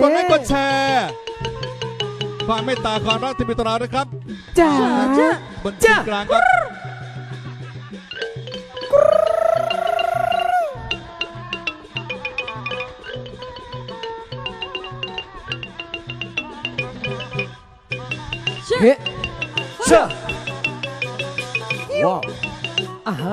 กดไลค์กดแชร์ความเมตตาความรักที่มีต่อเรานะครับจ้าบนที่กลางครับเฮ้เชื่อว้าวอ่าฮะ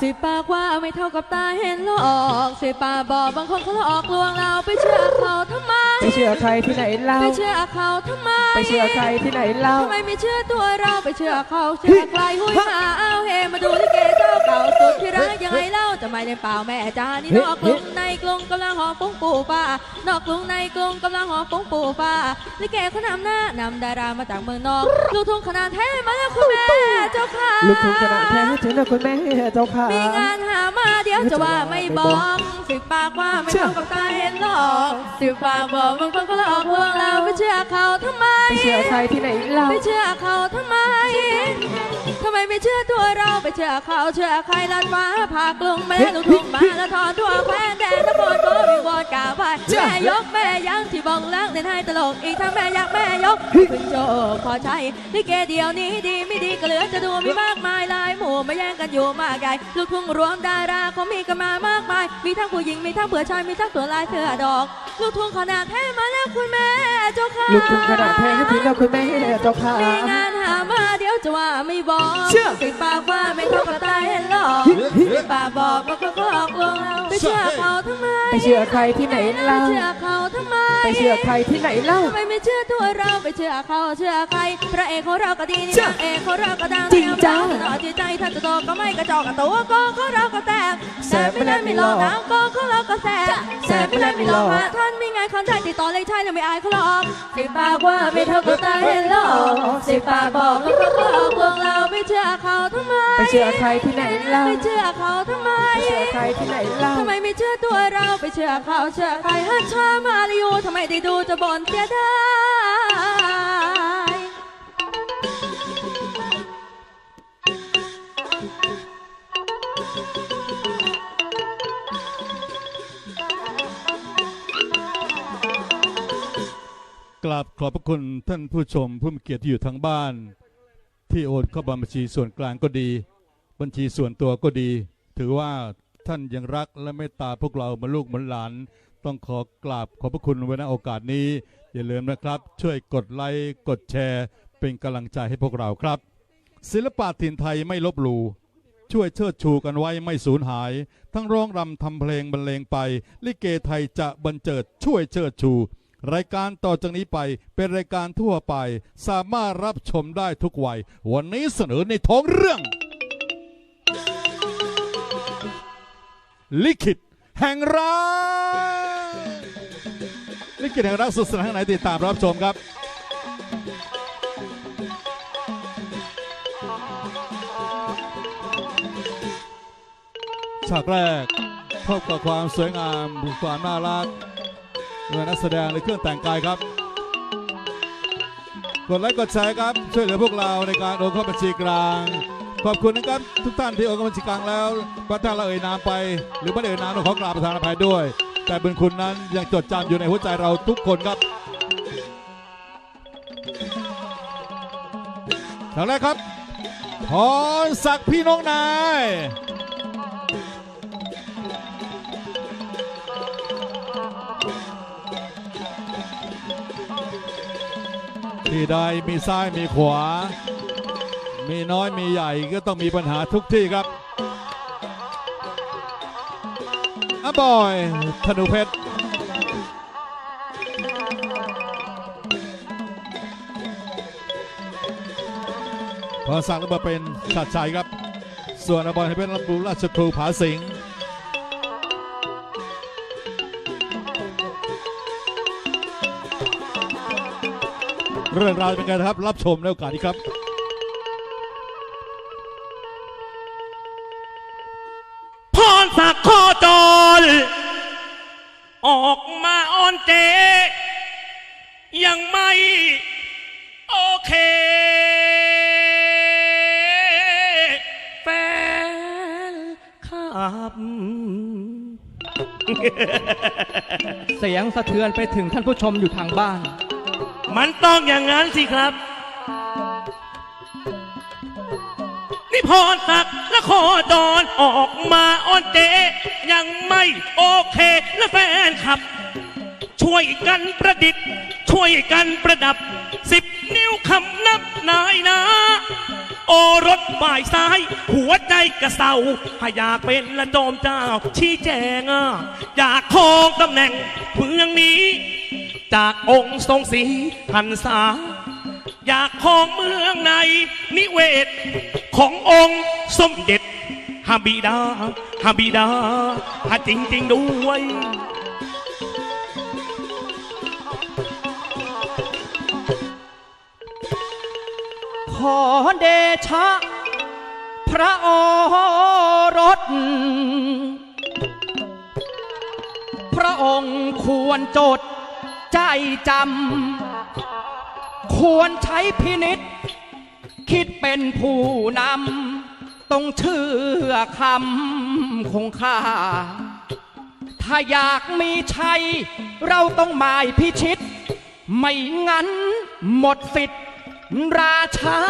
สิปากว่าไม่เท่ากับตาเห็นหลอกสิปากบอกบางคนเขาหลอกลวงเราไปเชื่อเขาทำไม ไปเชื่อใครที่ไหนเล่า ไปเชื่อเขาทำไม ไปเชื่อใครที่ไหนเล่าทำไมไม่เชื่อตัวเราไปเชื่อเขาเชื่อใครหุ้ยมาเอาเฮมาดูลิเก เจ้าเก่าสุดที่รักยังไงเล่าจะไม่ได้เปล่าแม่จ้านี่นอกกรุงในกรุงกำลังหอปุ้งปูฟ้านอกกรุงในกรุงกำลังหอปุ้งปูฟ้าลิเกเขานำหน้านำดารามาจากเมืองนอกลูกทุ่งขนาดแท้มาแล้วคุณแม่เจ้าค่ะลูกทุ่งขนาดแท้ถึงนะคุณแม่เจ้าค่ะมีงานหามาเดี๋ยวจะว่าไม่บอกสิบปากว่าไม่เท่ากับตาเห็นหรอกสิบปากบอกบางคนก็หลอกลวงเราไปเชื่อเขาทำไมไปเชื่อใครที่ไหนเล่าไปเชื่อเขาทำไม ทำไมไม่เชื่อตัวเราไปเชื่อเขาเชื่อใครลัดฟ้าผากลุงแม่ลูกทุ่งมาละทอนทั่วแคว้นแดนตะโกนก็วิงวอนกล่าวว่าแม่ยกแม่ยังที่บองล้างเต้นให้ตลกอีกทั้งแม่ยักแม่ยกพึ่งโจขอใช้ลิเกเดียวนี้ดีไม่ดีก็เหลือจะดูมีมากมายหลายหมู่มาแย่งกันอยู่มากใหญ่ลูกทุ่งรวมดาราเขามีกันมามากมาย มีทั้งผู้หญิงมีทั้งเผื่อชายมีทั้งตัวลายเสือดอกลูกทุ่งขนาดแท้มาแล้วคุณแม่เจ้าค่ะลูกทุ่งขนาดแท้ถึงนะคุณแม่เจ้าค่ะมีงานหามา เดี๋ยวจะว่าไม่บอกเชื่อสิปากว่าไม่เท่ากับตาเห็นหรอกสิปากบอกว่าเขาหลอกลวงเราไปเชื่อเขาทำไมไปเชื่อใครที่ไหนไปเล่าเชื่อเขาทำไมไปเชื่อใครที่ไหนเล่าทำไมไม่เชื่อตัวเราไปเชื่อเขาเชื่อใครพระเอกของเราก็ดีนี่เชื่อนางเอกของเราก็ดังจริงจ้าต่อจิตใจถ้าจะโตก็ไม่กระจอกกับตัวโกงของเราก็แตกแสแต่บไม่ได้ไม่หลอกน้ำโกงของเราก็แสบแสบไม่ได้ไม่หลอกหาท่านมีงานคอนแทคติดต่อเลยใช่แต่ไม่อายเขาหรอกสิปากว่าไม่เท่ากับตาเห็นหรอกสิปากบอกว่าเขาหลอกลวงเราไปเชื่อเขาทำไมไปเชื่อใครที่ไหนเล่าไปเชื่อเขาทำไมไปเชื่อใครที่ไหนเล่าทำไมไม่เชื่อตัวเราไปเชื่อเขาเชื่อใครฮัทชามาลิยูทำไมได้ดูจะบ่นเสียได้กราบขอบพระคุณท่านผู้ชมผู้มีเกียรติที่อยู่ทางบ้าน ที่โอนเข้าบัญชีส่วนกลางก็ดี บัญชีส่วนตัวก็ดี ถือว่าท่านยังรักและเมตตาพวกเราเหมือนลูกเหมือนหลาน ต้องขอกราบขอบพระคุณไว้ในโอกาสนี้ อย่าลืมนะครับ ช่วยกดไลค์กดแชร์ เป็นกำลังใจให้พวกเราครับ ศิลปะถิ่นไทยไม่ลบหลู่ช่วยเชิดชูกันไว้ไม่สูญหาย ทั้งร้องรำทำเพลงบรรเลงไป ลิเกไทยจะบันเจิดช่วยเชิดชู รายการต่อจากนี้ไปเป็นรายการทั่วไป สามารถรับชมได้ทุกวัย วันนี้เสนอในท้องเรื่อง ลิขิตแห่งรักลิขิตแห่งรักสุดสนานข้างไหนติดตามรับชมครับฉากแรกพบกับความสวยงามความน่ารัก นักแสดงในเครื่องแต่งกายครับ กดไลค์กดแชร์ครับ ช่วยเหลือพวกเราในการโอนเข้าบัญชีกลาง ขอบคุณนะครับทุกท่านที่โอนเข้าบัญชีกลางแล้วพระท่านเราเอ่ยนามไป หรือไม่ได้เอ่ยนามต้องขอกราบประธานอภัยด้วย แต่บุญคุณนั้นยังจดจำอยู่ในหัวใจเราทุกคนครับทางแรกครับพรศักดิ์พี่น้องนาย ที่ใดมีซ้ายมีขวา มีน้อยมีใหญ่ก็ต้องมีปัญหาทุกที่ครับอะบอยธนูเพชรพอสั่งแล้วมาเป็นชัดชัยครับ ส่วนอบอยเป็นลำพูราชครูผาสิงห์ เรื่องราวเป็นไงนะครับ รับชมในโอกาสนี้ครับพรสักข้อจลออกมาอ่อนเจ ยังไม่โอเคแฟนขับเสียงสะเทือนไปถึงท่านผู้ชมอยู่ทางบ้าน มันต้องอย่างนั้นสิครับนี่พรสักดิ์และขอดอนออกมาอ้อนเจยังไม่โอเคและแฟนครับ ช่วยกันประดิษฐ์ ช่วยกันประดับสิบนิ้วคำนับนายนะโอรถฝ่ายซ้าย หัวใจกระเซาถ้าอยากเป็นละโดมเจ้าชี้แจงอะอยากครองตำแหน่งเมืองนี้ จากองค์ทรงศรีหันษา อยากครองเมืองในนิเวศ ขององค์สมเด็จฮาบิดาฮาบิดาฮาจริงๆด้วยขอเดชะ พระโอรส พระองค์ควรจด ใจจำควรใช้พินิษคิดเป็นผู้นำต้องเชื่อคำคงค่า ถ้าอยากมีชัย เราต้องหมายพิชิต ไม่งั้นหมดสิทธิ์ราชา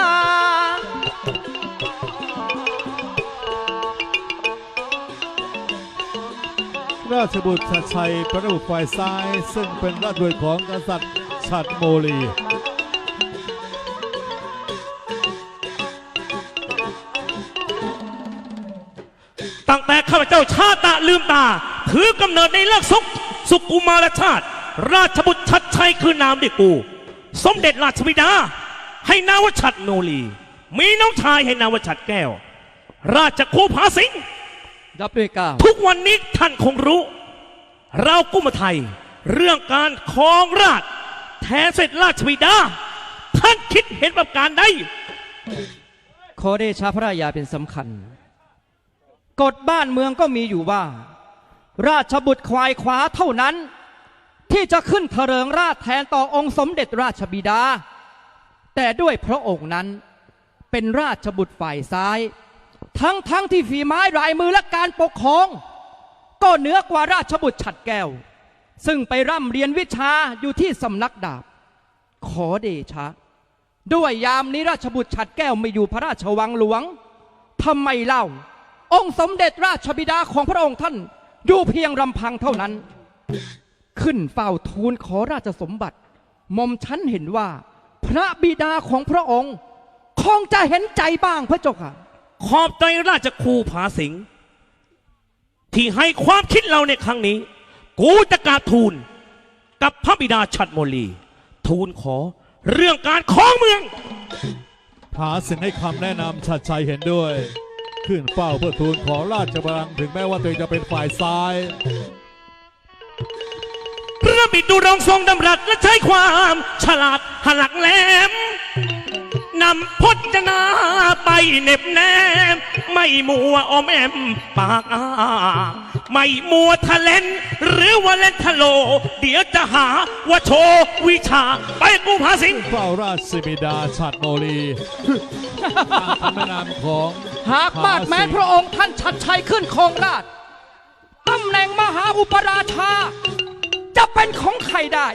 ราชบุตรชัดชัยพระบุตรฝ่ายซ้าย ซึ่งเป็นราชบุตรของกษัตริย์ฉัดโมลีตั้งแต่ข้าพเจ้าชาตะลืมตา ถือกำเนิดในเลิกสุขสุกุมารชาติ ราชบุตรชัดชัยคือนามเด็กกู สมเด็จราชบิดา ให้นาวชัดโนลี มีน้องชายให้นาวชัดแก้ว ราชครูผาสิงห์ รับด้วยเก้าวทุกวันนี้ท่านคงรู้ เรากุมไทย เรื่องการครองราชย์แทนเสร็จราชบิดา ท่านคิดเห็นประการใดขอเดชะพระราชาเป็นสำคัญ กฎบ้านเมืองก็มีอยู่ว่า ราชบุตรควายขวาเท่านั้น ที่จะขึ้นเถริงราชแทนต่อองค์สมเด็จราชบิดา แต่ด้วยพระองค์นั้นเป็นราชบุตรฝ่ายซ้าย ทั้งทั้งที่ฝีไม้ลายมือและการปกครอง ก็เหนือกว่าราชบุตรฉัดแก้ว ซึ่งไปร่ำเรียนวิชาอยู่ที่สำนักดาบ ขอเดชะ ด้วยยามนี้ราชบุตรฉัดแก้วไม่อยู่พระราชวังหลวงทำไมเล่า องค์สมเด็จราชบิดาของพระองค์ท่านอยู่เพียงลำพังเท่านั้น ขึ้นเฝ้าทูลขอราชสมบัติหม่อมฉันเห็นว่า พระบิดาของพระองค์คงจะเห็นใจบ้างพระเจ้าค่ะ ขอบใจราชครูผาสิงห์ที่ให้ความคิดเราในครั้งนี้ กูจะกราบทูลกับพระบิดาชัดโมลี ทูลขอเรื่องการครองเมือง ผาสิงให้คำแนะนำชัดชัยเห็นด้วย ขึ้นเฝ้าเพื่อทูลขอราชบัลลังก์ถึงแม้ว่าตัวเองจะเป็นฝ่ายซ้ายพระบิดาทรงดำรัสและใช้ความฉลาดหันหลักแหลม นำพจนาไปเหน็บแนม ไม่มัวออมแอมปากอาไม่มัวทะเลน หรือว่าเล่นทะโล เดี๋ยวจะหาว่าโชว์วิชา ไปกูพาสิงห์เฝ้าราชบิดาฉัดโมลีตามคำแนะนำของหากบาดแม้นพระองค์ท่านชัดชัยขึ้นครองราชย์ตำแหน่งมหาอุปราชา จะเป็นของใครได้